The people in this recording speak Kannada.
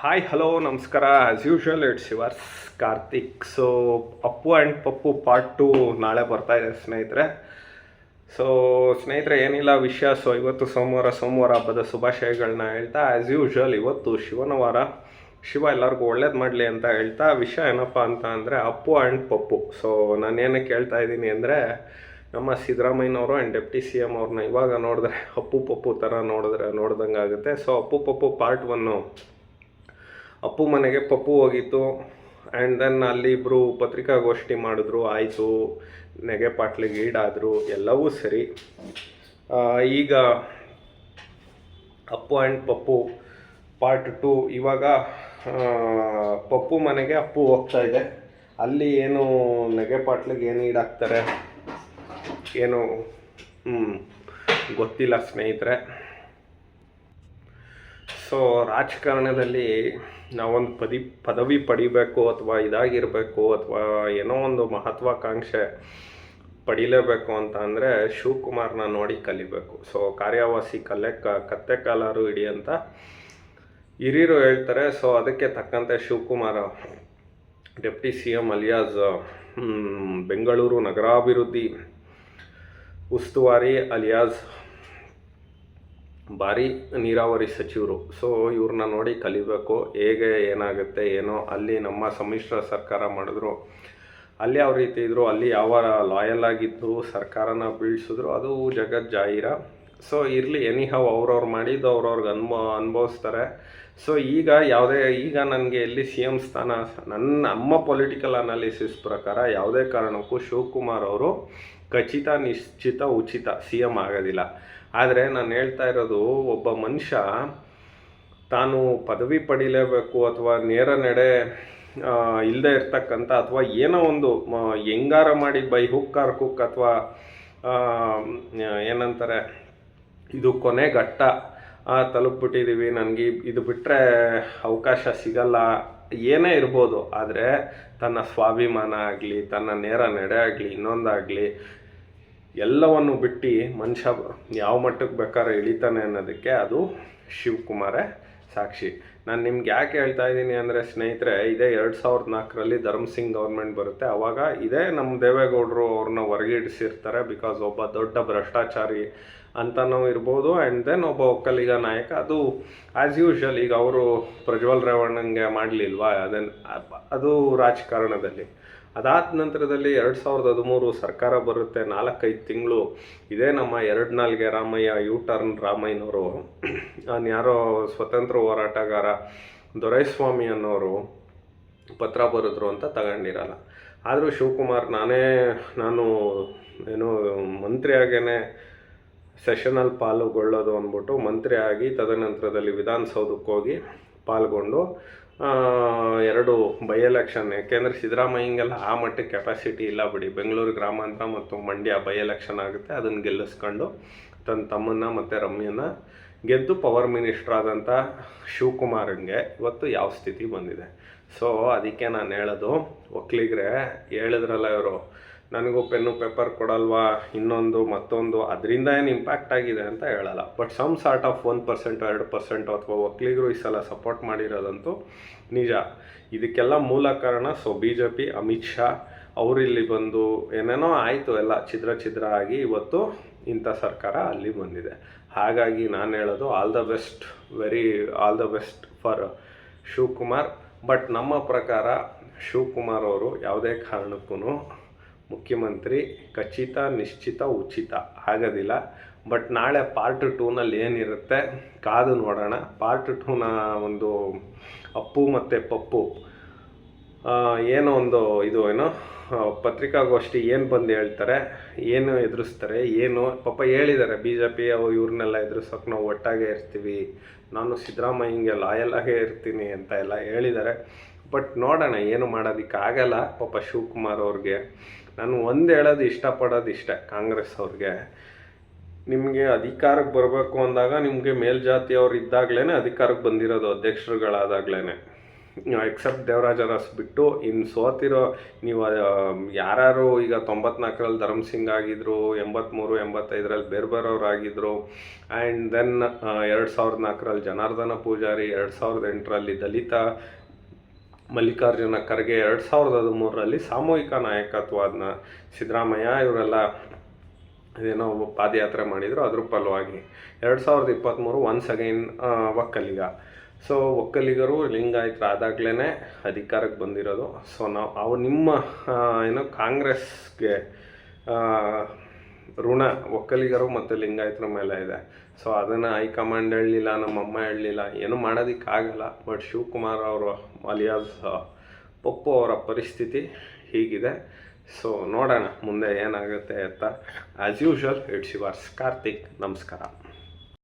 ಹಾಯ್ ಹಲೋ ನಮಸ್ಕಾರ as usual it's yours Karthik so Appu and Pappu part two ನಾಳೆ ಬರ್ತಾ ಇದೆ ಸ್ನೇಹಿತರೆ. ಸೊ ಸ್ನೇಹಿತರೆ, ಏನಿಲ್ಲ ವಿಷಯ. ಸೊ ಇವತ್ತು ಸೋಮವಾರ ಸೋಮವಾರ ಹಬ್ಬದ ಶುಭಾಶಯಗಳನ್ನ ಹೇಳ್ತಾ ಆ್ಯಸ್ ಯೂಶುವಲ್ ಇವತ್ತು ಶಿವನ ವಾರ ಶಿವ ಎಲ್ಲರಿಗೂ ಒಳ್ಳೇದು ಮಾಡಲಿ ಅಂತ ಹೇಳ್ತಾ, ವಿಷಯ ಏನಪ್ಪ ಅಂತ ಅಂದರೆ ಅಪ್ಪು ಆ್ಯಂಡ್ ಪಪ್ಪು ಸೊ ನಾನು ಏನಕ್ಕೆ ಹೇಳ್ತಾ ಇದ್ದೀನಿ ಅಂದರೆ, ನಮ್ಮ ಸಿದ್ದರಾಮಯ್ಯನವರು ಆ್ಯಂಡ್ ಡೆಪ್ಟಿ ಸಿ ಎಂ ಅವ್ರನ್ನ ಇವಾಗ ನೋಡಿದ್ರೆ ಅಪ್ಪು ಪಪ್ಪು ಥರ ನೋಡಿದ್ರೆ ನೋಡ್ದಂಗೆ ಆಗುತ್ತೆ so Appu Pappu part one Appu ಮನೆಗೆ ಪಪ್ಪು ಹೋಗಿತ್ತು. ಆ್ಯಂಡ್ ದೆನ್ ಅಲ್ಲಿ ಇಬ್ಬರು ಪತ್ರಿಕಾಗೋಷ್ಠಿ ಮಾಡಿದ್ರು. ಆಯಿತು, ನೆಗೆ ಪಾಟ್ಲಿಗೆ ಈಡಾದರು ಎಲ್ಲವೂ ಸರಿ. ಈಗ Appu and Pappu part two ಇವಾಗ ಪಪ್ಪು ಮನೆಗೆ ಅಪ್ಪು ಹೋಗ್ತಾ ಇದೆ. ಅಲ್ಲಿ ಏನು ನೆಗೆ ಪಾಟ್ಲಿಗೆ ಏನು ಈಡಾಗ್ತಾರೆ ಏನು ಗೊತ್ತಿಲ್ಲ ಸ್ನೇಹಿತರೆ. ಸೊ ರಾಜಕಾರಣದಲ್ಲಿ ನಾವೊಂದು ಪದಿ, ಪದವಿ ಪಡಿಬೇಕು ಅಥವಾ ಇದಾಗಿರಬೇಕು ಅಥವಾ ಏನೋ ಒಂದು ಮಹತ್ವಾಕಾಂಕ್ಷೆ ಪಡಿಲೇಬೇಕು ಅಂತ ಅಂದರೆ ಶಿವಕುಮಾರ್ನ ನೋಡಿ ಕಲಿಬೇಕು. ಸೊ ಕಾರ್ಯವಾಸಿ ಕಲೆ ಕತ್ತೆ ಕಾಲಾರು ಇಡಿ ಅಂತ ಹಿರಿಯರು ಹೇಳ್ತಾರೆ. ಸೊ ಅದಕ್ಕೆ ತಕ್ಕಂತೆ Shivakumar deputy C M alias Bengaluru ನಗರಾಭಿವೃದ್ಧಿ ಉಸ್ತುವಾರಿ ಅಲಿಯಾಸ್ ಭಾರಿ ನೀರಾವರಿ ಸಚಿವರು. ಸೊ ಇವ್ರನ್ನ ನೋಡಿ ಕಲಿಬೇಕು, ಹೇಗೆ ಏನಾಗುತ್ತೆ, ಏನೋ, ಅಲ್ಲಿ ನಮ್ಮ ಸಮ್ಮಿಶ್ರ ಸರ್ಕಾರ ಮಾಡಿದ್ರು, ಅಲ್ಲಿ ಯಾವ ರೀತಿ ಇದ್ರು, ಅಲ್ಲಿ ಯಾವ ಲಾಯಲ್ ಆಗಿದ್ದು, ಸರ್ಕಾರನ ಬೀಳ್ಸಿದ್ರು, ಅದು ಜಗತ್ ಜಾಹೀರ. ಸೊ ಇರಲಿ ಎನಿಹಾವ್ ಅವ್ರವ್ರು ಮಾಡಿದ್ದು ಅವ್ರವ್ರಿಗೆ ಅನ್ಭವ ಅನುಭವಿಸ್ತಾರೆ. ಸೊ ಈಗ ಯಾವುದೇ, ಈಗ ನನಗೆ ಎಲ್ಲಿ ಸಿ ಎಂ ಸ್ಥಾನ, ನನ್ನ ನಮ್ಮ ಪೊಲಿಟಿಕಲ್ ಅನಾಲಿಸಿಸ್ ಪ್ರಕಾರ ಯಾವುದೇ ಕಾರಣಕ್ಕೂ ಶಿವಕುಮಾರ್ ಅವರು ಖಚಿತ, ನಿಶ್ಚಿತ, ಉಚಿತ ಸಿ ಎಂ ಆಗೋದಿಲ್ಲ. ಆದರೆ ನಾನು ಹೇಳ್ತಾ ಇರೋದು, ಒಬ್ಬ ಮನುಷ್ಯ ತಾನು ಪದವಿ ಪಡಿಲೇಬೇಕು ಅಥವಾ ನೇರ ನಡೆ ಇಲ್ಲದೆ ಇರ್ತಕ್ಕಂಥ ಅಥವಾ ಏನೋ ಒಂದು ಹೆಂಗಾರ ಮಾಡಿ ಬೈ ಹುಕ್ ಆರ್ ಕುಕ್ ಅಥವಾ ಏನಂತಾರೆ, ಇದು ಕೊನೆ ಘಟ್ಟ ತಲುಪ್ಬಿಟ್ಟಿದ್ದೀವಿ ನನಗೆ ಇದು ಬಿಟ್ಟರೆ ಅವಕಾಶ ಸಿಗಲ್ಲ, ಏನೇ ಇರ್ಬೋದು. ಆದರೆ ತನ್ನ ಸ್ವಾಭಿಮಾನ ಆಗಲಿ, ತನ್ನ ನೇರ ನಡೆ ಆಗಲಿ, ಇನ್ನೊಂದಾಗಲಿ ಎಲ್ಲವನ್ನು ಬಿಟ್ಟು ಮನುಷ್ಯ ಯಾವ ಮಟ್ಟಕ್ಕೆ ಬೇಕಾದ್ರೆ ಇಳಿತಾನೆ ಅನ್ನೋದಕ್ಕೆ ಅದು ಶಿವಕುಮಾರೇ ಸಾಕ್ಷಿ. ನಾನು ನಿಮ್ಗೆ ಯಾಕೆ ಹೇಳ್ತಾ ಇದ್ದೀನಿ ಅಂದರೆ ಸ್ನೇಹಿತರೆ, ಇದೇ ಎರಡು ಸಾವಿರದ ನಾಲ್ಕರಲ್ಲಿ ಧರ್ಮಸಿಂಗ್ ಗೌರ್ಮೆಂಟ್ ಬರುತ್ತೆ. ಅವಾಗ ಇದೇ ನಮ್ಮ ದೇವೇಗೌಡರು ಅವ್ರನ್ನ ಹೊರಗಿಡಿಸಿರ್ತಾರೆ ಬಿಕಾಸ್ ಒಬ್ಬ ದೊಡ್ಡ ಭ್ರಷ್ಟಾಚಾರಿ ಅಂತನೂ ಇರ್ಬೋದು ಆ್ಯಂಡ್ ದೆನ್ ಒಬ್ಬ ಒಕ್ಕಲಿಗ ನಾಯಕ. ಅದು ಆ್ಯಸ್ ಯೂಶ್ವಲ್ ಈಗ ಅವರು ಪ್ರಜ್ವಲ್ ರೇವಣ್ಣಂಗೆ ಮಾಡಲಿಲ್ವಾ? ಅದನ್ನು ಅದು ರಾಜಕಾರಣದಲ್ಲಿ. ಅದಾದ ನಂತರದಲ್ಲಿ ಎರಡು ಸಾವಿರದ ಹದಿಮೂರು ಸರ್ಕಾರ ಬರುತ್ತೆ. ನಾಲ್ಕೈದು ತಿಂಗಳು. ಇದೇ ನಮ್ಮ ಎರಡು ನಾಲ್ಗೆ ರಾಮಯ್ಯ ಯು ಟರ್ನ್ ರಾಮಯ್ಯನವರು ಯಾರೋ ಸ್ವತಂತ್ರ ಹೋರಾಟಗಾರ ದೊರೈಸ್ವಾಮಿ ಅನ್ನೋರು ಪತ್ರ ಬರೆದ್ರು ಅಂತ ತಗೊಂಡಿರಲ್ಲ. ಆದರೂ ಶಿವಕುಮಾರ್ ನಾನೇ ನಾನು ಏನು ಮಂತ್ರಿಯಾಗೇ ಸೆಷನಲ್ಲಿ ಪಾಲುಗೊಳ್ಳೋದು ಅಂದ್ಬಿಟ್ಟು ಮಂತ್ರಿ ಆಗಿ ತದನಂತರದಲ್ಲಿ ವಿಧಾನಸೌಧಕ್ಕೆ ಹೋಗಿ ಪಾಲ್ಗೊಂಡು ಎರಡು ಬೈ ಎಲೆಕ್ಷನ್ ಯಾಕೆಂದರೆ ಸಿದ್ದರಾಮಯ್ಯಂಗೆಲ್ಲ ಆ ಮಟ್ಟಕ್ಕೆ ಕೆಪಾಸಿಟಿ ಇಲ್ಲ ಬಿಡಿ. ಬೆಂಗಳೂರು ಗ್ರಾಮಾಂತರ ಮತ್ತು ಮಂಡ್ಯ ಬೈ ಎಲೆಕ್ಷನ್ ಆಗುತ್ತೆ, ಅದನ್ನು ಗೆಲ್ಲಿಸ್ಕೊಂಡು ತನ್ನ ತಮ್ಮನ್ನ ಮತ್ತು ರಮ್ಯನ ಗೆದ್ದು ಪವರ್ ಮಿನಿಸ್ಟರ್ ಆದಂಥ ಶಿವಕುಮಾರಂಗೆ ಇವತ್ತು ಯಾವ ಸ್ಥಿತಿ ಬಂದಿದೆ. ಸೊ ಅದಕ್ಕೆ ನಾನು ಹೇಳೋದು ಒಕ್ಕಲಿಗರೆ ಹೇಳಿದ್ರಲ್ಲ ಇವರು ನನಗೂ ಪೆನ್ನು, ಪೇಪರ್ ಕೊಡಲ್ವಾ? ಇನ್ನೊಂದು, ಮತ್ತೊಂದು. ಅದರಿಂದ ಏನು ಇಂಪ್ಯಾಕ್ಟ್ ಆಗಿದೆ ಅಂತ ಹೇಳಲ್ಲ. But some sort of one percent ಎರಡು ಪರ್ಸೆಂಟ್ ಅಥವಾ ಒಕ್ಕಲಿಗರು ಈ ಸಲ ಸಪೋರ್ಟ್ ಮಾಡಿರೋದಂತೂ ನಿಜ. ಇದಕ್ಕೆಲ್ಲ ಮೂಲ ಕಾರಣ so B J P Amit Shah ಅವರಿಲ್ಲಿ ಬಂದು ಏನೇನೋ ಆಯಿತು ಎಲ್ಲ ಛಿದ್ರ ಛಿದ್ರ ಆಗಿ ಇವತ್ತು ಇಂಥ ಸರ್ಕಾರ ಅಲ್ಲಿ ಬಂದಿದೆ. ಹಾಗಾಗಿ ನಾನು ಹೇಳೋದು all the best very all the best for Shivakumar. But ನಮ್ಮ ಪ್ರಕಾರ ಶಿವಕುಮಾರ್ ಅವರು ಯಾವುದೇ ಕಾರಣಕ್ಕೂ ಮುಖ್ಯಮಂತ್ರಿ, ಖಚಿತ, ನಿಶ್ಚಿತ, ಉಚಿತ, ಆಗೋದಿಲ್ಲ. ಬಟ್ ನಾಳೆ ಪಾರ್ಟ್ ಟೂನಲ್ಲಿ ಏನಿರುತ್ತೆ, ಕಾದು ನೋಡೋಣ. ಪಾರ್ಟ್ ಟೂನ ಒಂದು ಅಪ್ಪು ಮತ್ತು ಪಪ್ಪು. ಏನೋ ಒಂದು ಇದು ಏನು ಪತ್ರಿಕಾಗೋಷ್ಠಿ ಏನು ಬಂದು ಹೇಳ್ತಾರೆ, ಏನು ಎದುರಿಸ್ತಾರೆ, ಏನು, ಪಾಪ ಹೇಳಿದ್ದಾರೆ ಬಿ ಜೆ ಪಿ ಅವು ಇವ್ರನ್ನೆಲ್ಲ ಎದುರಿಸೋಕೆ ನಾವು ಒಟ್ಟಾಗೆ ಇರ್ತೀವಿ. ನಾನು ಸಿದ್ದರಾಮಯ್ಯಂಗೆ ಲಾಯಲ್ ಆಗೇ ಇರ್ತೀನಿ ಅಂತ ಎಲ್ಲ ಹೇಳಿದ್ದಾರೆ. ಬಟ್ ನೋಡೋಣ, ಏನು ಮಾಡೋದಕ್ಕಾಗಲ್ಲ. ಪಾಪ ಶಿವಕುಮಾರ್ ಅವ್ರಿಗೆ. ನಾನು ಒಂದು ಹೇಳೋದು ಇಷ್ಟಪಡೋದು ಇಷ್ಟೇ ಕಾಂಗ್ರೆಸ್ ಅವ್ರಿಗೆ. ನಿಮಗೆ ಅಧಿಕಾರಕ್ಕೆ ಬರಬೇಕು ಅಂದಾಗ ನಿಮಗೆ ಮೇಲ್ಜಾತಿಯವ್ರು ಇದ್ದಾಗಲೇ ಅಧಿಕಾರಕ್ಕೆ ಬಂದಿರೋದು ಅಧ್ಯಕ್ಷರುಗಳಾದಾಗಲೇ ಎಕ್ಸೆಪ್ಟ್ ದೇವರಾಜ ಅರಸ್ ಬಿಟ್ಟು ಇನ್ನು ಸೋತಿರೋ ನೀವು ಯಾರ್ಯಾರು ಈಗ ತೊಂಬತ್ನಾಲ್ಕರಲ್ಲಿ ಧರ್ಮ್ ಸಿಂಗ್ ಆಗಿದ್ರು ಎಂಬತ್ತ್ಮೂರು ಎಂಬತ್ತೈದರಲ್ಲಿ ಬೇರೆ ಬೇರೆಯವ್ರು ಆಗಿದ್ರು ಆ್ಯಂಡ್ ದೆನ್ ಎರಡು ಸಾವಿರದ ನಾಲ್ಕರಲ್ಲಿ ಜನಾರ್ದನ ಪೂಜಾರಿ, ಎರಡು ಸಾವಿರದ ಎಂಟರಲ್ಲಿ ದಲಿತ ಮಲ್ಲಿಕಾರ್ಜುನ ಖರ್ಗೆ ಎರಡು ಸಾವಿರದ ಹದಿಮೂರರಲ್ಲಿ ಸಾಮೂಹಿಕ ನಾಯಕತ್ವದನ್ನ ಸಿದ್ದರಾಮಯ್ಯ, ಇವರೆಲ್ಲ ಏನೋ ಪಾದಯಾತ್ರೆ ಮಾಡಿದರು, ಅದ್ರ ಫಲವಾಗಿ ಎರಡು ಸಾವಿರದ ಇಪ್ಪತ್ತ್ಮೂರು ಒನ್ಸ್ ಅಗೈನ್ ಒಕ್ಕಲಿಗ. ಸೊ ಒಕ್ಕಲಿಗರು ಲಿಂಗಾಯತರು ಆದಾಗಲೇ ಅಧಿಕಾರಕ್ಕೆ ಬಂದಿರೋದು. ಸೊ ನಾವು, ಅವು ನಿಮ್ಮ ಏನು ಕಾಂಗ್ರೆಸ್ಗೆ ಋಣ ಒಕ್ಕಲಿಗರು ಮತ್ತು ಲಿಂಗಾಯತರ ಮೇಲೆ ಇದೆ. ಸೊ ಅದನ್ನು ಹೈಕಮಾಂಡ್ ಹೇಳಲಿಲ್ಲ, ನಮ್ಮ ಅಮ್ಮ ಹೇಳಲಿಲ್ಲ, ಏನೂ ಮಾಡೋದಕ್ಕಾಗಲ್ಲ. ಬಟ್ ಶಿವಕುಮಾರ್ ಅವರು, ಅಲಿಯಾಸ್ ಪಪ್ಪು ಅವರ ಪರಿಸ್ಥಿತಿ ಹೀಗಿದೆ. ಸೊ ನೋಡೋಣ ಮುಂದೆ ಏನಾಗುತ್ತೆ ಅಂತ. As usual it's yours Karthik ನಮಸ್ಕಾರ.